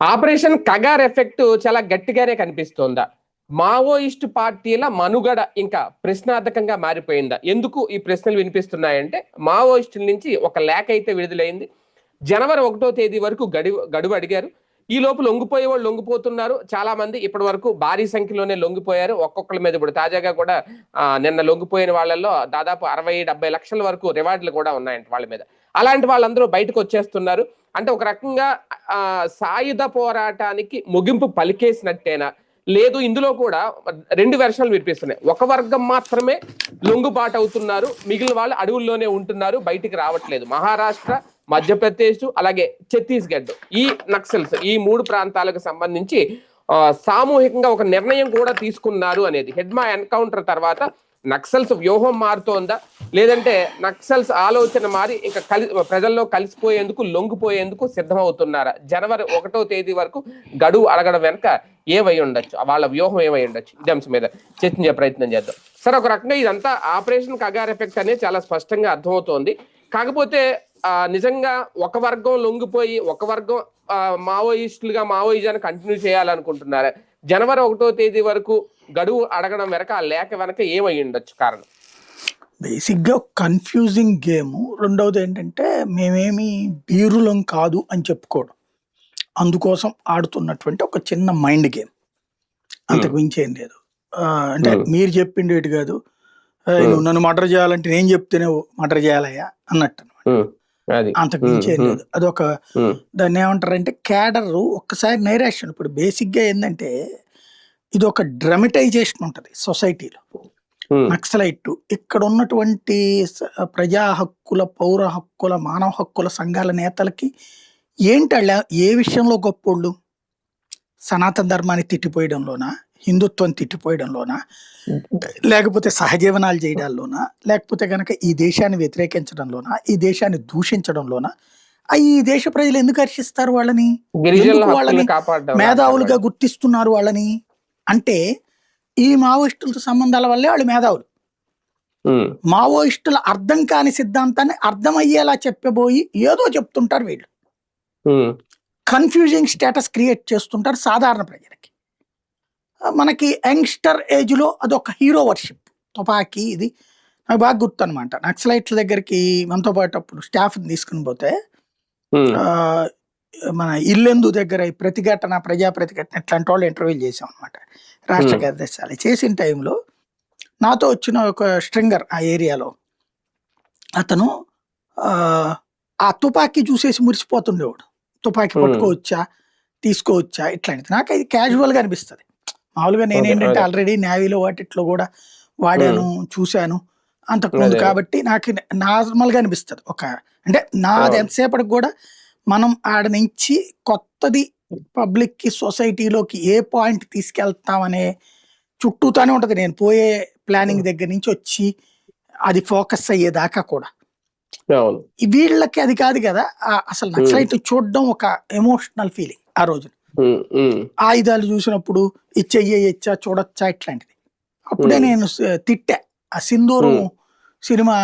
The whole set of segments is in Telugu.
ఆపరేషన్ కగార్ ఎఫెక్ట్ చాలా గట్టిగానే కనిపిస్తోందా? మావోయిస్ట్ పార్టీల మనుగడ ఇంకా ప్రశ్నార్థకంగా మారిపోయిందా? ఎందుకు ఈ ప్రశ్నలు వినిపిస్తున్నాయంటే మావోయిస్టుల నుంచి ఒక లేఖ అయితే విడుదలైంది. జనవరి ఒకటో తేదీ వరకు గడువు గడువు అడిగారు. ఈ లోపు లొంగిపోయే వాళ్ళు లొంగిపోతున్నారు. చాలా మంది ఇప్పటి వరకు భారీ సంఖ్యలోనే లొంగిపోయారు. ఒక్కొక్కరి మీద ఇప్పుడు తాజాగా కూడా నిన్న లొంగిపోయిన వాళ్ళల్లో దాదాపు అరవై డెబ్బై లక్షల వరకు రివార్డులు కూడా ఉన్నాయంట వాళ్ళ మీద. అలాంటి వాళ్ళందరూ బయటకు వచ్చేస్తున్నారు. అంటే ఒక రకంగా సాయుధ పోరాటానికి ముగింపు పలికేసినట్టేనా? లేదు ఇందులో కూడా రెండు వెర్షన్లు వినిపిస్తున్నాయి. ఒక వర్గం మాత్రమే లొంగుబాటు అవుతున్నారు. మిగిలిన వాళ్ళు అడవుల్లోనే ఉంటున్నారు. బయటికి రావట్లేదు. మహారాష్ట్ర మధ్యప్రదేశ్ అలాగే ఛత్తీస్గఢ్ ఈ నక్సల్స్ ఈ మూడు ప్రాంతాలకు సంబంధించి సామూహికంగా ఒక నిర్ణయం కూడా తీసుకున్నారు అనేది. హెడ్మా ఎన్కౌంటర్ తర్వాత నక్సల్స్ వ్యూహం మారుతోందా? లేదంటే నక్సల్స్ ఆలోచన మారి ఇంకా కలి ప్రజల్లో కలిసిపోయేందుకు లొంగిపోయేందుకు సిద్ధమవుతున్నారా? జనవరి ఒకటో తేదీ వరకు గడువు అడగడం వెనక ఏమై ఉండొచ్చు? వాళ్ళ వ్యూహం ఏమై ఉండొచ్చు? ఇది అంశం మీద చర్చించే ప్రయత్నం చేద్దాం. సరే ఒక రకంగా ఇదంతా ఆపరేషన్ కగార్ ఎఫెక్ట్ అనేది చాలా స్పష్టంగా అర్థమవుతోంది. కాకపోతే నిజంగా ఒక వర్గం లొంగిపోయి ఒక వర్గం మావోయిస్టులుగా మావోయిజాన్ని కంటిన్యూ చేయాలనుకుంటున్నారు? జనవరి ఒకటో తేదీ వరకు గడువు అడగడం వెనక ఆ లేఖ వెనక ఏమై ఉండొచ్చు? కారణం? బేసిక్గా కన్ఫ్యూజింగ్ గేమ్ రెండవది ఏంటంటే మేమేమి బీరులం కాదు అని చెప్పుకోవడం. అందుకోసం ఆడుతున్నటువంటి ఒక చిన్న మైండ్ గేమ్ అంతకు మించి ఏం లేదు. అంటే Hmm. మీరు చెప్పిండేటి కాదు. "ఆ, నువ్వు నన్ను మర్డర్ చేయాలంటే నేను చెప్తేనే మర్డర్ చేయాలయ్యా అన్నట్టు అది. అంతకు మించి ఏం Hmm. లేదు. అదొక దాన్ని ఏమంటారంటే క్యాడర్ ఒక్కసారి నైరాశ్యం. ఇప్పుడు బేసిక్గా ఏంటంటే ఇది ఒక డ్రమటైజేషన్ ఉంటుంది సొసైటీలో. నక్సలైట్ ఇక్కడ ఉన్నటువంటి ప్రజా హక్కుల పౌర హక్కుల మానవ హక్కుల సంఘాల నేతలకి ఏంటి వాళ్ళ ఏ విషయంలో గొప్పోళ్ళు? సనాతన ధర్మాన్ని తిట్టిపోయడంలోనా? హిందుత్వం తిట్టిపోయడంలోనా? లేకపోతే సహజీవనాలు చేయడాల్లోనా? లేకపోతే కనుక ఈ దేశాన్ని వ్యతిరేకించడంలోనా? ఈ దేశాన్ని దూషించడంలోనా? ఈ దేశ ప్రజలు ఎందుకు హర్షిస్తారు వాళ్ళని? వాళ్ళని మేధావులుగా గుర్తిస్తున్నారు వాళ్ళని? అంటే ఈ మావోయిస్టులతో సంబంధాల వల్లే వాళ్ళు మేధావులు. మావోయిస్టుల అర్థం కాని సిద్ధాంతాన్ని అర్థమయ్యేలా చెప్పబోయి ఏదో చెప్తుంటారు వీళ్ళు. కన్ఫ్యూజింగ్ స్టేటస్ క్రియేట్ చేస్తుంటారు సాధారణ ప్రజలకి. మనకి యంగ్స్టర్ ఏజ్లో అదొక హీరో వర్షిప్. తుపాకీ ఇది. నాకు బాగా గుర్తు అనమాట నక్సలైట్ల దగ్గరికి మనతో పాటు అప్పుడు స్టాఫ్ తీసుకుని పోతే మన ఇల్లెందు దగ్గర ఈ ప్రతిఘటన ప్రజా ప్రతిఘటన ఇట్లాంటి వాళ్ళు ఇంటర్వ్యూ చేసాం అనమాట రాష్ట్ర Hmm. కార్యదర్శి చేసిన టైంలో నాతో వచ్చిన ఒక స్ట్రింగర్ ఆ ఏరియాలో అతను ఆ, తుపాకీ చూసేసి మురిసిపోతుండేవాడు తుపాకీ. పట్టుకోవచ్చా తీసుకోవచ్చా ఇట్లాంటిది నాకు అది క్యాజువల్గా అనిపిస్తుంది మామూలుగా నేనేంటంటే. ఆల్రెడీ నేవీలో వాటిట్లో కూడా వాడాను చూశాను అంతకుముందు. కాబట్టి నాకు నార్మల్గా అనిపిస్తుంది ఒక అంటే నాది. ఎంతసేపటికి కూడా మనం ఆడ నుంచి కొత్తది పబ్లిక్కి సొసైటీలోకి ఏ పాయింట్ తీసుకెళ్తామనే చుట్టూతానే ఉంటది. నేను పోయే ప్లానింగ్ దగ్గర నుంచి వచ్చి అది ఫోకస్ అయ్యేదాకా కూడా. వీళ్ళకి అది కాదు కదా అసలు నక్సలైట్ చూడడం ఒక ఎమోషనల్ ఫీలింగ్ ఆ రోజు ఉమ్, ఉమ్, ఆయుధాలు చూసినప్పుడు ఇచ్చయ్యచ్చా చూడొచ్చా ఇట్లాంటిది. అప్పుడే. నేను తిట్టా. ఆ సింధూరం. సినిమా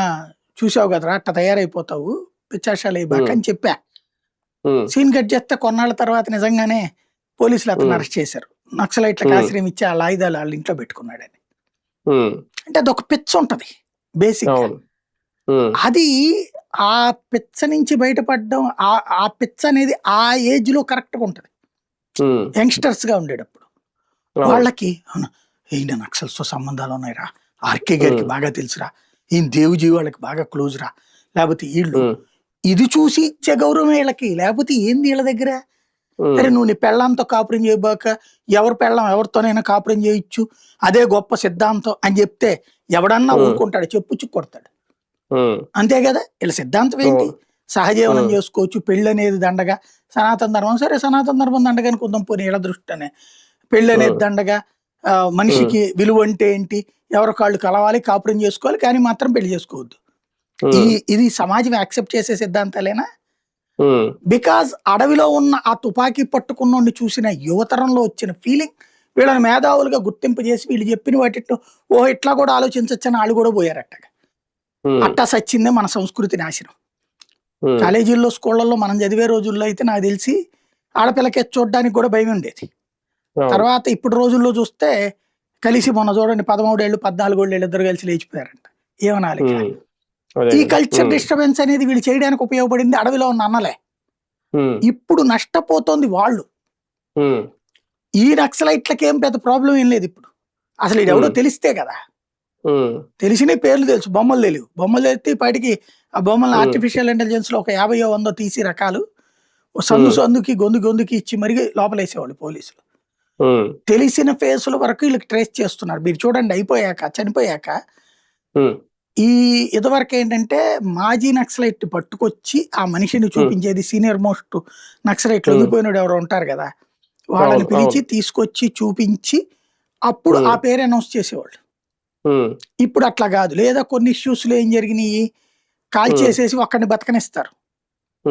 చూసావు కదరా అట్ట తయారైపోతావు అయిపోయాక Hmm. అని చెప్పా. సీన్ కట్ చేస్తే కొన్నాళ్ళ తర్వాత నిజంగానే పోలీసులు అతను. అరెస్ట్ చేశారు. నక్సలైట్లకు. ఆశ్రయం ఇచ్చి వాళ్ళ ఆయుధాలు వాళ్ళ ఇంట్లో పెట్టుకున్నాడని అంటే అదొక పిచ్చ ఉంటది బేసిక్. అది ఆ పిచ్చ నుంచి బయటపడడం ఆ పిచ్చ అనేది ఆ ఏజ్లో కరెక్ట్గా ఉంటది. యంగ్స్టర్స్గా ఉండేటప్పుడు. వాళ్ళకి ఈయన నక్సల్స్తో సంబంధాలు ఉన్నాయిరా. ఆర్కే గారికి. బాగా తెలుసురా. ఈయన దేవుజీ వాళ్ళకి బాగా క్లోజ్ రా లేకపోతే వీళ్ళు ఇది చూసి ఇచ్చే గౌరవం వీళ్ళకి లేకపోతే ఏంది వీళ్ళ దగ్గర? అరే నువ్వు నీ పెళ్ళంతో కాపురం చేయబాక ఎవరి పెళ్ళం ఎవరితోనైనా కాపురం చేయొచ్చు అదే గొప్ప సిద్ధాంతం అని చెప్తే ఎవడన్నా. ఊరుకుంటాడు చెప్పు కొడతాడు. అంతే కదా? వీళ్ళ సిద్ధాంతం ఏంటి. సహజీవనం. చేసుకోవచ్చు పెళ్ళి అనేది దండగా సనాతన ధర్మం. సరే సనాతన ధర్మం దండగా అనుకుందాం పోనీ వీళ్ళ దృష్టినే. పెళ్ళి అనేది. దండగా మనిషికి విలువ అంటే ఏంటి? ఎవరి కాళ్ళు కలవాలి కాపురం చేసుకోవాలి కానీ మాత్రం పెళ్ళి చేసుకోవద్దు. ఇది సమాజం యాక్సెప్ట్ చేసే సిద్ధాంతాలేనా? బికాజ్ అడవిలో ఉన్న ఆ తుపాకీ పట్టుకున్నోడిని చూసిన యువతరంలో వచ్చిన ఫీలింగ్ వీళ్ళని మేధావులుగా గుర్తింపు చేసి వీళ్ళు చెప్పిన వాటిలో ఓ ఇట్లా కూడా ఆలోచించచ్చని వాళ్ళు కూడా పోయారట. అట్టా సచ్చిందే మన సంస్కృతి నాశనం. కాలేజీల్లో స్కూళ్ళల్లో మనం చదివే రోజుల్లో అయితే నాకు తెలిసి ఆడపిల్లకి చూడడానికి కూడా భయం ఉండేది. తర్వాత ఇప్పుడు రోజుల్లో చూస్తే కలిసి మొన్న చూడండి పదమూడేళ్ళు పద్నాలుగు ఏళ్ళు ఇద్దరు కలిసి లేచిపోయారంట. ఏమనాలి ఈ. కల్చర్. డిస్టర్బెన్స్ అనేది వీళ్ళు చేయడానికి ఉపయోగపడింది అడవిలో ఉన్న అన్నలే. ఇప్పుడు నష్టపోతోంది వాళ్ళు. ఈ నక్సలైట్లకి ఏం పెద్ద ప్రాబ్లం ఏం లేదు ఇప్పుడు అసలు ఇది ఎవడో. తెలిస్తే కదా. తెలిసిన పేర్లు తెలుసు బొమ్మలు తెలియవు బొమ్మలు తెలిస్తే ఇప్పటికి ఆ బొమ్మలను. ఆర్టిఫిషియల్ ఇంటెలిజెన్స్లో ఒక యాభైయో వందో తీసి రకాలు సందు. సందుకి గొంతు గొంతుకి ఇచ్చి మరి లోపలేసేవాళ్ళు పోలీసులు. తెలిసిన ఫేసుల వరకు వీళ్ళకి ట్రేస్ చేస్తున్నారు మీరు చూడండి అయిపోయాక చనిపోయాక. ఈ ఇదివరకు ఏంటంటే మాజీ నక్సలైట్ పట్టుకొచ్చి ఆ మనిషిని చూపించేది సీనియర్ మోస్ట్ నక్సలైట్. లొంగిపోయినోడు ఎవరో ఉంటారు కదా వాళ్ళని పిలిచి తీసుకొచ్చి చూపించి అప్పుడు. ఆ పేరు అనౌన్స్ చేసేవాళ్ళు. ఇప్పుడు అట్లా కాదు లేదా కొన్ని ఇష్యూస్లో ఏం జరిగినాయి కాల్. చేసేసి ఒక్కడిని బతకనిస్తారు.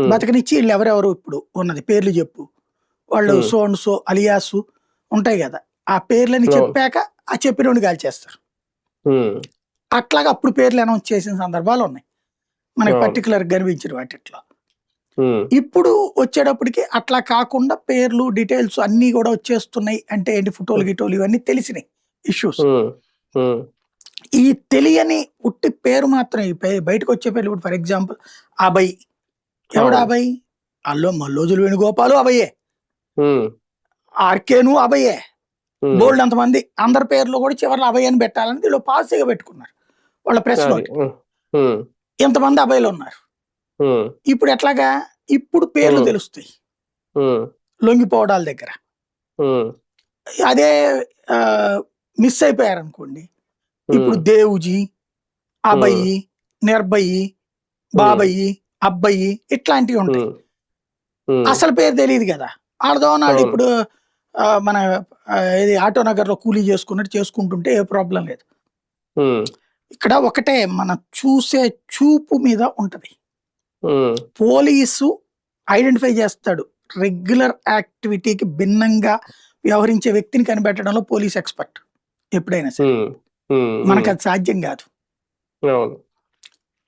బతకనిచ్చి వీళ్ళు ఎవరెవరు ఇప్పుడు ఉన్నది పేర్లు చెప్పు వాళ్ళు. సో అండ్ సో అలియాసు ఉంటాయి కదా ఆ పేర్లని. చెప్పాక ఆ చెప్పినోడిని కాల్ చేస్తారు. అట్లాగా అప్పుడు పేర్లు అనౌన్స్ చేసిన సందర్భాలు ఉన్నాయి మనకి. పర్టికులర్ కనిపించిన వాటిట్లో. ఇప్పుడు వచ్చేటప్పటికి అట్లా కాకుండా పేర్లు డీటెయిల్స్ అన్ని కూడా వచ్చేస్తున్నాయి అంటే ఏంటి ఫోటోలు గిటోలు ఇవన్నీ తెలిసినాయి ఇష్యూస్. ఈ తెలియని ఉట్టి పేరు మాత్రం ఈ బయటకు వచ్చే పేర్లు ఇప్పుడు ఫర్ ఎగ్జాంపుల్ అభయ్ ఎవడు. అభయ్ అల్లో మల్లోజులు వేణుగోపాలు అభయే. ఆర్కేను అభయే. బోల్డ్ అంతమంది అందరి పేర్లు కూడా చివరిలో అభయ్ అని పెట్టాలని వీళ్ళు పాలసీగా పెట్టుకున్నారు వాళ్ళ ప్రెస్లో. ఎంతమంది అభయలు ఉన్నారు. ఇప్పుడు ఎట్లాగా ఇప్పుడు పేర్లు. తెలుస్తాయి. లొంగిపోవడాల దగ్గర. అదే మిస్ అయిపోయారు అనుకోండి. ఇప్పుడు దేవుజీ అబ్బాయి నిర్భయి బాబయ్యి అబ్బాయి ఇట్లాంటివి ఉంటాయి. అసలు పేరు తెలియదు కదా ఆడదో నాడు అవును. ఇప్పుడు మన ఇది ఆటో నగర్లో కూలీ చేసుకున్నట్టు చేసుకుంటుంటే ఏ ప్రాబ్లం లేదు. ఇక్కడ ఒకటే మన చూసే చూపు మీద ఉంటది. పోలీసు ఐడెంటిఫై చేస్తాడు రెగ్యులర్ యాక్టివిటీకి భిన్నంగా వ్యవహరించే వ్యక్తిని కనిపెట్టడంలో పోలీస్ ఎక్స్పర్ట్ ఎప్పుడైనా సరే. మనకు అది సాధ్యం కాదు.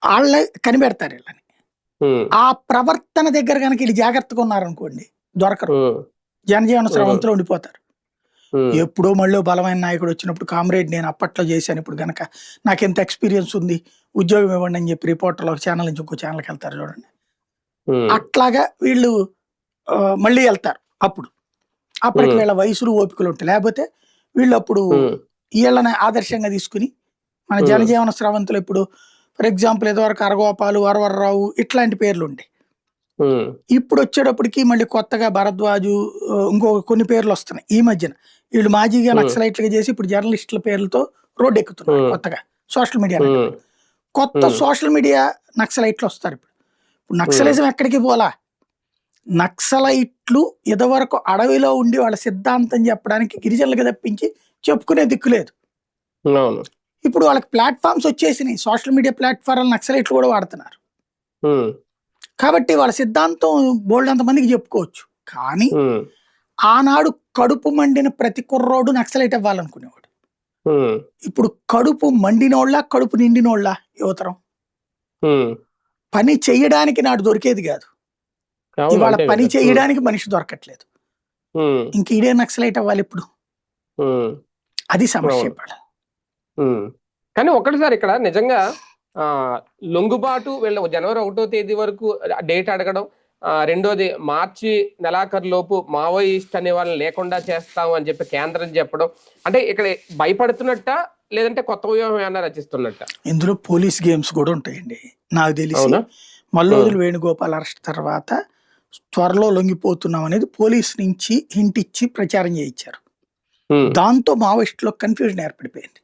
వాళ్ళే కనిపెడతారు వీళ్ళని. ఆ ప్రవర్తన దగ్గర కనుక వీళ్ళు జాగ్రత్తగా ఉన్నారనుకోండి దొరకరు. జనజీవన స్రవంతిలో ఉండిపోతారు. ఎప్పుడో మళ్ళీ బలమైన నాయకుడు వచ్చినప్పుడు కామ్రేడ్ నేను అప్పట్లో చేశాను ఇప్పుడు గనక నాకు ఎంత ఎక్స్పీరియన్స్ ఉంది ఉద్యోగం ఇవ్వండి అని చెప్పి రిపోర్టర్లు ఒక ఛానల్ నుంచి ఇంకో ఛానల్కి వెళ్తారు చూడండి. అట్లాగా వీళ్ళు మళ్ళీ వెళ్తారు అప్పుడు అప్పటికి. వీళ్ళ వయసులు ఓపికలు ఉంటాయి లేకపోతే వీళ్ళు అప్పుడు. వీళ్ళని ఆదర్శంగా తీసుకుని మన. జనజీవన స్రవంతులు ఇప్పుడు ఫర్ ఎగ్జాంపుల్ ఇదివరకు అరగోపాలు వరవరరావు ఇట్లాంటి పేర్లు ఉంటాయి ఉమ్. ఇప్పుడు వచ్చేటప్పటికి మళ్ళీ కొత్తగా భరద్వాజు ఇంకో కొన్ని పేర్లు వస్తున్నాయి ఈ మధ్యన వీళ్ళు మాజీగా. నక్సలైట్లుగా చేసి ఇప్పుడు జర్నలిస్టుల పేర్లతో రోడ్డు ఎక్కుతున్నారు. కొత్తగా సోషల్ మీడియా. కొత్త. సోషల్ మీడియా నక్సలైట్లు వస్తారు ఇప్పుడు ఇప్పుడు నక్సలిజం ఎక్కడికి పోలా నక్సలైట్లు ఇదివరకు అడవిలో ఉండి వాళ్ళ సిద్ధాంతం చెప్పడానికి గిరిజనులకు తప్పించి చెప్పుకునే దిక్కు లేదు. ఇప్పుడు వాళ్ళకి ప్లాట్ఫామ్స్ వచ్చేసినాయి సోషల్ మీడియా ప్లాట్ఫామ్ నక్సలైట్లు కూడా వాడుతున్నారు. కాబట్టి వాళ్ళ సిద్ధాంతం బోల్డ్ అంతమందికి చెప్పుకోవచ్చు కానీ. ఆనాడు కడుపు మండిన ప్రతి కుర్రోడు నక్సలైట్ అవ్వాలనుకునేవాడు. ఇప్పుడు కడుపు మండినోళ్ళ కడుపు నిండినోళ్ళ యువతరం. పని చేయడానికి నాడు దొరికేది కాదు ఇవాళ పని. చేయడానికి మనిషి దొరకట్లేదు. ఇంక ఇదే నక్సలైట్ అవ్వాలి ఇప్పుడు. అది సమస్య. కానీ ఒకటిసారి ఇక్కడ నిజంగా ఆ లొంగుబాటు వీళ్ళ జనవరి ఒకటో తేదీ వరకు డేట్ అడగడం రెండోది మార్చి నెలాఖరు లోపు మావోయిస్ట్ అనే వాళ్ళని లేకుండా చేస్తాం అని చెప్పి కేంద్రం చెప్పడం అంటే ఇక్కడ భయపడుతున్నట్ట లేదంటే కొత్త వ్యూహం ఏమన్నా రచిస్తున్నట్ట ఇందులో పోలీస్ గేమ్స్ కూడా ఉంటాయండి నాకు తెలిసి అవునా మల్లోదులు వేణుగోపాల్ అరెస్ట్ తర్వాత త్వరలో లొంగిపోతున్నాం అనేది పోలీస్ నుంచి హింట్ ఇచ్చి ప్రచారం చేయించారు. దాంతో మావోయిస్టులో కన్ఫ్యూజన్ ఏర్పడిపోయింది.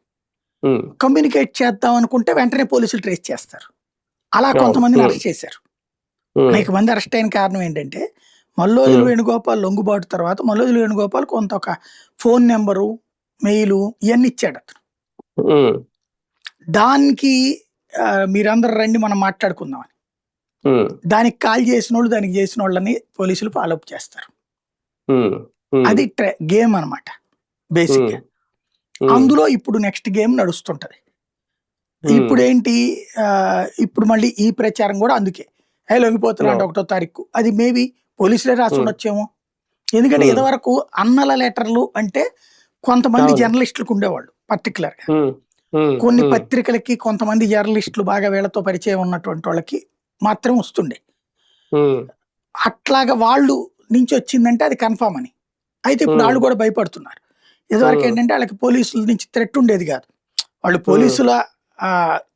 కమ్యూనికేట్ చేద్దాం అనుకుంటే వెంటనే పోలీసులు ట్రేస్ చేస్తారు అలా. కొంతమందిని. అరెస్ట్ చేశారు. అనేక మంది అరెస్ట్ అయిన కారణం ఏంటంటే మల్లోజులు. వేణుగోపాల్ లొంగుబాటు తర్వాత మల్లోజులు వేణుగోపాల్ కొంత ఒక ఫోన్ నెంబరు మెయిలు ఇవన్నీ ఇచ్చాడు అతను. దానికి మీరందరూ రండి మనం మాట్లాడుకుందామని. దానికి కాల్ చేసిన వాళ్ళు దానికి చేసిన వాళ్ళని పోలీసులు ఫాలోఅప్ చేస్తారు. అది గేమ్ అనమాట బేసిక్. అందులో ఇప్పుడు నెక్స్ట్ గేమ్ నడుస్తుంటది. ఇప్పుడు ఏంటి ఇప్పుడు మళ్ళీ ఈ ప్రచారం కూడా అందుకే హే లొంగిపోతున్నా అంటే No. ఒకటో తారీఖు అది మేబీ పోలీసులే రాసి Hmm. ఉండొచ్చేమో ఎందుకంటే Hmm. ఇదివరకు అన్నల లెటర్లు అంటే కొంతమంది అవును. జర్నలిస్టులకు ఉండేవాళ్ళు పర్టికులర్గా ఉమ్, ఉమ్, కొన్ని పత్రికలకి కొంతమంది జర్నలిస్టులు బాగా వీళ్ళతో పరిచయం ఉన్నటువంటి వాళ్ళకి మాత్రం వస్తుండే అట్లాగా వాళ్ళు నుంచి వచ్చిందంటే అది కన్ఫామ్ అని అయితే ఇప్పుడు Hmm. వాళ్ళు కూడా భయపడుతున్నారు ఇదివరకు Hmm. ఏంటంటే వాళ్ళకి పోలీసుల నుంచి థ్రెట్ ఉండేది కాదు వాళ్ళు పోలీసుల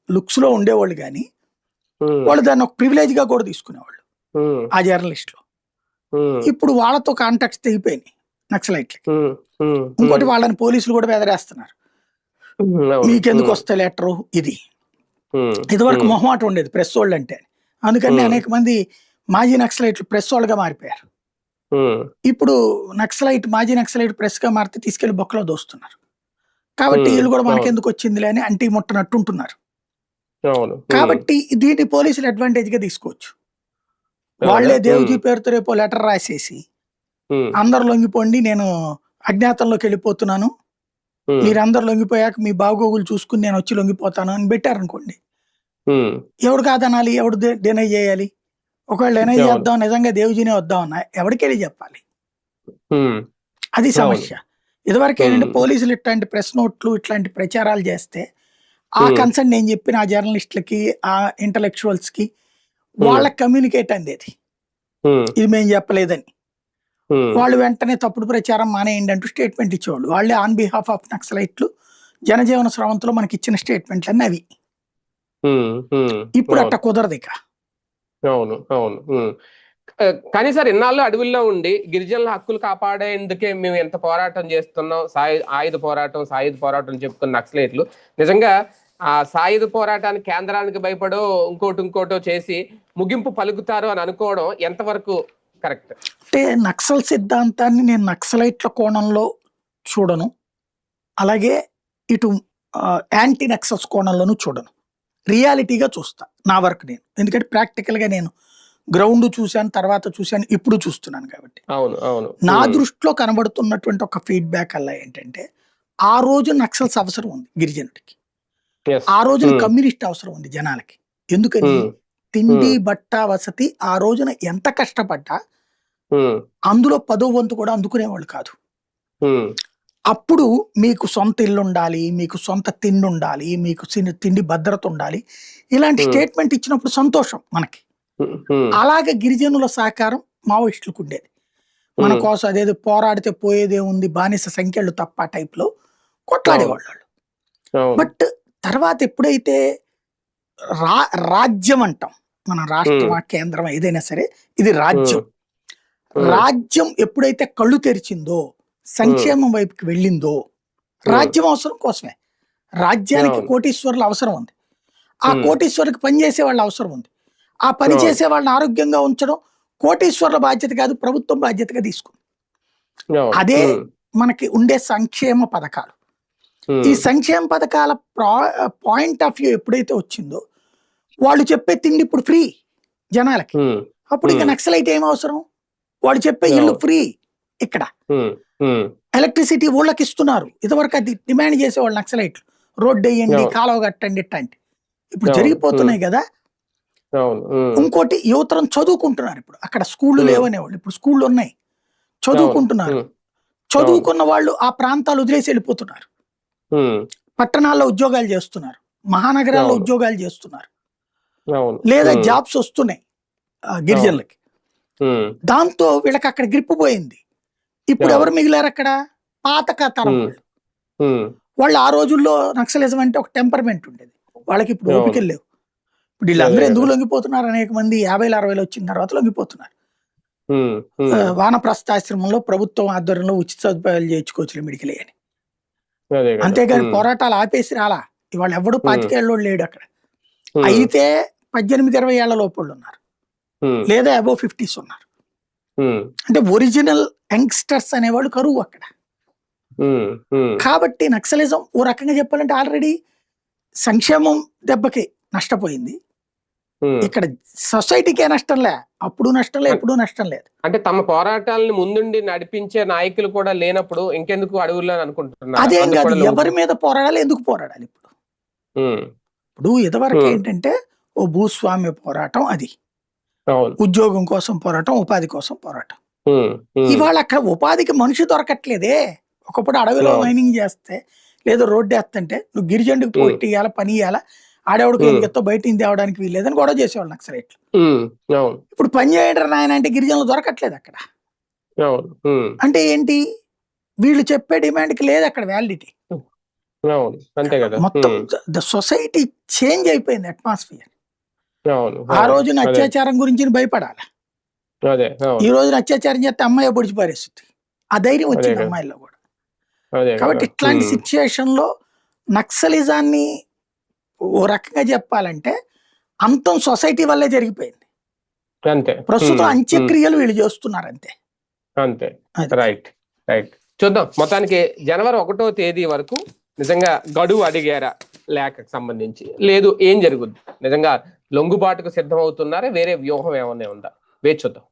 లుక్స్లో ఉండేవాళ్ళు కానీ వాళ్ళు దాన్ని ఒక ప్రివిలేజ్గా కూడా తీసుకునేవాళ్ళు ఆ జర్నలిస్టులు ఉమ్, ఇప్పుడు వాళ్ళతో కాంటాక్ట్స్ తెగిపోయినాయి ఉమ్, ఇంకోటి వాళ్ళని పోలీసులు కూడా బెదరేస్తున్నారు. మీకెందుకు వస్తే లెటరు? ఇది. ఇదివరకు మొహమాట ఉండేది ప్రెస్ వాళ్ళు అంటే. అందుకని. అనేక మంది మాజీ నక్సలైట్లు ప్రెస్ వాళ్ళగా మారిపోయారు. ఇప్పుడు నక్సలైట్ మాజీ నక్సలైట్ ప్రెస్గా మారితే తీసుకెళ్ళి బొక్కలో దోస్తున్నారు. కాబట్టి. వీళ్ళు కూడా. మనకెందుకు వచ్చిందిలే అని అంటి ముట్టనట్టు ఉంటున్నారు. కాబట్టి దీన్ని పోలీసులు అడ్వాంటేజ్గా తీసుకోవచ్చు వాళ్ళే అవునా? దేవుజీ పేరుతో రేపు లెటర్ రాసేసి అందరు లొంగిపోండి నేను అజ్ఞాతంలోకి వెళ్ళిపోతున్నాను. మీరందరు లొంగిపోయాక మీ బాగోగులు చూసుకుని నేను వచ్చి లొంగిపోతాను అని పెట్టారనుకోండి. ఎవడు కాదనాలి ఎవడు డినై చేయాలి? ఒకవేళ డినై. చేద్దాం నిజంగా దేవుజీనే వద్దామన్నా ఎవరికెళ్ళి చెప్పాలి? అది. సమస్య. ఇదివరకు ఏంటంటే. పోలీసులు ఇట్లాంటి ప్రెస్ నోట్లు ఇట్లాంటి ప్రచారాలు చేస్తే ఆ Hmm. కన్సర్న్ నేను చెప్పిన ఆ జర్నలిస్టులకి ఆ ఇంటలెక్చువల్స్కి వాళ్ళకి కమ్యూనికేట్ అందేది. ఉమ్, ఇది మేము చెప్పలేదని. వాళ్ళు వెంటనే తప్పుడు ప్రచారం మానేయండి అంటూ స్టేట్మెంట్ ఇచ్చేవాళ్ళు. వాళ్ళే ఆన్ బిహాఫ్ ఆఫ్ నక్సలైట్లు జనజీవన స్రవంతిలో మనకి ఇచ్చిన స్టేట్మెంట్లు అన్నీ అవి ఇప్పుడు. అట్ట కుదరదు ఇక. అవును. అవును. కానీ సార్ ఇన్నాళ్ళు అడవుల్లో ఉండి గిరిజనుల హక్కులు కాపాడేందుకే మేము ఎంత పోరాటం చేస్తున్నాం సాయు ఆయుధ పోరాటం సాయుధ పోరాటం చెప్పుకున్న నక్సలైట్లు. నిజంగా ఆ సాయుధ పోరాటానికి కేంద్రానికి భయపడో ఇంకోటి ఇంకోటో చేసి ముగింపు పలుకుతారు అని అనుకోవడం ఎంతవరకు కరెక్ట్? అంటే నక్సల్ సిద్ధాంతాన్ని నేను నక్సలైట్ల కోణంలో చూడను. అలాగే ఇటు యాంటీ నక్సల్స్ కోణంలోనూ చూడను. రియాలిటీగా చూస్తా నా వర్క్ నేను. ఎందుకంటే ప్రాక్టికల్గా నేను గ్రౌండ్ చూశాను తర్వాత చూశాను ఇప్పుడు చూస్తున్నాను కాబట్టి. అవును అవును. నా దృష్టిలో కనబడుతున్నటువంటి ఒక ఫీడ్బ్యాక్ అలా ఏంటంటే ఆ రోజు నక్సల్స్ అవసరం ఉంది గిరిజనుడికి. ఆ రోజున ఉమ్, కమ్యూనిస్ట్ అవసరం ఉంది జనాలకి. ఎందుకని? ఉమ్, తిండి బట్ట వసతి ఆ రోజున ఎంత కష్టపడ్డా అందులో పదో వంతు కూడా అందుకునేవాళ్ళు కాదు. అప్పుడు మీకు సొంత ఇల్లు ఉండాలి మీకు సొంత తిండి ఉండాలి మీకు తిండి భద్రత ఉండాలి. ఇలాంటి Hmm. స్టేట్మెంట్ ఇచ్చినప్పుడు సంతోషం మనకి. అలాగే గిరిజనుల సహకారం మావోయిస్టులకు ఉండేది. మన కోసం అదేదో పోరాడితే పోయేదే ఉంది బానిస సంఖ్యలు తప్ప టైప్లో కొట్లాడేవాళ్ళు బట్ తర్వాత ఎప్పుడైతే రా రాజ్యం అంటాం మన రాష్ట్రమా కేంద్రమా ఏదైనా సరే ఇది రాజ్యం. రాజ్యం ఎప్పుడైతే కళ్ళు తెరిచిందో సంక్షేమం వైపుకి వెళ్ళిందో రాజ్యం అవసరం కోసమే. రాజ్యానికి. కోటీశ్వరులు అవసరం ఉంది. ఆ. కోటీశ్వరులకు పని చేసే వాళ్ళ అవసరం ఉంది. ఆ పని. చేసే వాళ్ళని ఆరోగ్యంగా ఉంచడం కోటీశ్వరుల బాధ్యత కాదు ప్రభుత్వం బాధ్యతగా తీసుకుంది. అదే మనకి ఉండే సంక్షేమ పథకాలు. ఈ సంక్షేమ పథకాల పాయింట్ ఆఫ్ వ్యూ ఎప్పుడైతే వచ్చిందో వాళ్ళు చెప్పే తిండి ఇప్పుడు ఫ్రీ జనాలకి. ఉమ్, అప్పుడు ఇక Hmm. నక్సలైట్ ఏం అవసరం? వాళ్ళు చెప్పే ఇల్లు. ఫ్రీ ఇక్కడ. ఎలక్ట్రిసిటీ ఊళ్ళకి ఇస్తున్నారు. ఇదివరకు అది డిమాండ్ చేసేవాళ్ళు నక్సలైట్లు. రోడ్డు వేయండి. కాలువ కట్టండి ఇట్టండి ఇప్పుడు. జరిగిపోతున్నాయి కదా. ఇంకోటి యువతరం చదువుకుంటున్నారు ఇప్పుడు. అక్కడ స్కూళ్ళు Hmm. లేవనేవాళ్ళు. ఇప్పుడు స్కూళ్ళు ఉన్నాయి. చదువుకుంటున్నారు. చదువుకున్న వాళ్ళు ఆ ప్రాంతాలు వదిలేసి వెళ్ళిపోతున్నారు. పట్టణాల్లో ఉద్యోగాలు చేస్తున్నారు. మహానగరాల్లో. ఉద్యోగాలు చేస్తున్నారు. లేదా జాబ్స్ వస్తున్నాయి గిరిజనులకి. దాంతో వీళ్ళకి అక్కడ గ్రిప్ పోయింది. ఇప్పుడు. ఎవరు మిగిలారు అక్కడ? పాత తరం వాళ్ళు. ఆ రోజుల్లో నక్సలిజం అంటే ఒక టెంపర్మెంట్ ఉండేది. వాళ్ళకి ఇప్పుడు. ఓపికలు లేవు. ఇప్పుడు వీళ్ళందరూ ఎందుకు. లొంగిపోతున్నారు? అనేక మంది యాభైలు అరవైలు వచ్చిన తర్వాత లొంగిపోతున్నారు. వానప్రస్థాశ్రమంలో ప్రభుత్వం ఆధ్వర్యంలో ఉచిత సదుపాయాలు చేయించుకోవచ్చు మెడికల్ అని. అంతేగాని పోరాటాలు ఆపేసి రాలా. ఇవాళ ఎవడు పాతికేళ్ళు లేడు అక్కడ. అయితే పద్దెనిమిది ఇరవై ఏళ్ళ లోపల ఉన్నారు. లేదా అబోవ్ ఫిఫ్టీస్ ఉన్నారు. అంటే ఒరిజినల్ యంగ్స్టర్స్ అనేవాళ్ళు కరువు అక్కడ. కాబట్టి నక్సలిజం ఓ రకంగా చెప్పాలంటే ఆల్రెడీ సంక్షేమం దెబ్బకి నష్టపోయింది. ఇక్కడ సొసైటీకే నష్టం లే. అప్పుడు నష్టం లే ఎప్పుడు నష్టం లేదు. అంటే తమ పోరాటాలను ముందుండి నడిపించే నాయకులు కూడా లేనప్పుడు ఇంకెందుకు అడవుల్లో అనుకుంటున్నారు? అదేం కాదు ఎవరి మీద పోరాడాలి ఎందుకు పోరాడాలి ఇప్పుడు? ఇప్పుడు ఇదివరకు. ఏంటంటే ఓ భూస్వామ్య పోరాటం అది. ఉద్యోగం కోసం పోరాటం ఉపాధి కోసం పోరాటం. ఇవాళ అక్కడ ఉపాధికి మనిషి దొరకట్లేదే. ఒకప్పుడు అడవిలో. మైనింగ్ చేస్తే లేదా రోడ్డు వేస్తుంటే నువ్వు గిరిజనుడికి. పోటీ ఇవ్వాలా పని ఇవ్వాలా ఆడేవాడికి. ఎందుకు బయట నుంచి తేవడానికి వీల్లేదని గొడవ చేసేవాళ్ళు నక్సలైట్లు ఇప్పుడు పని చేయడం నాయన అంటే గిరిజనులు దొరకట్లేదు అక్కడ. అంటే ఏంటి? వీళ్ళు చెప్పే డిమాండ్కి లేదు అక్కడ వ్యాలిడిటీ. అవును. అంతే కదా. మొత్తం ద సొసైటీ చేంజ్ అయిపోయింది అట్మాస్ఫియర్. ఆ రోజున అత్యాచారం గురించి భయపడాలి. ఈ రోజున అత్యాచారం చేస్తే అమ్మాయి పొడిచి పారేస్తుంది. ఆ ధైర్యం వచ్చింది కదా. అమ్మాయిల్లో కూడా. కాబట్టి. ఇట్లాంటి సిచ్యుయేషన్లో నక్సలిజాన్ని ఓ రకంగా చెప్పాలంటే అంతం సొసైటీ వల్లే జరిగిపోయింది. అంతే. ప్రస్తుతం అంత్యక్రియలు వీళ్ళు చేస్తున్నారు అంతే. అంతే. Right right. చూద్దాం మొత్తానికి జనవరి ఒకటో తేదీ వరకు నిజంగా గడువు అడిగారా లేఖకు సంబంధించి? లేదు ఏం జరుగుద్ది? నిజంగా లొంగుబాటుకు సిద్ధమవుతున్నారా? వేరే వ్యూహం ఏమన్నా ఉందా? వేచి చూద్దాం.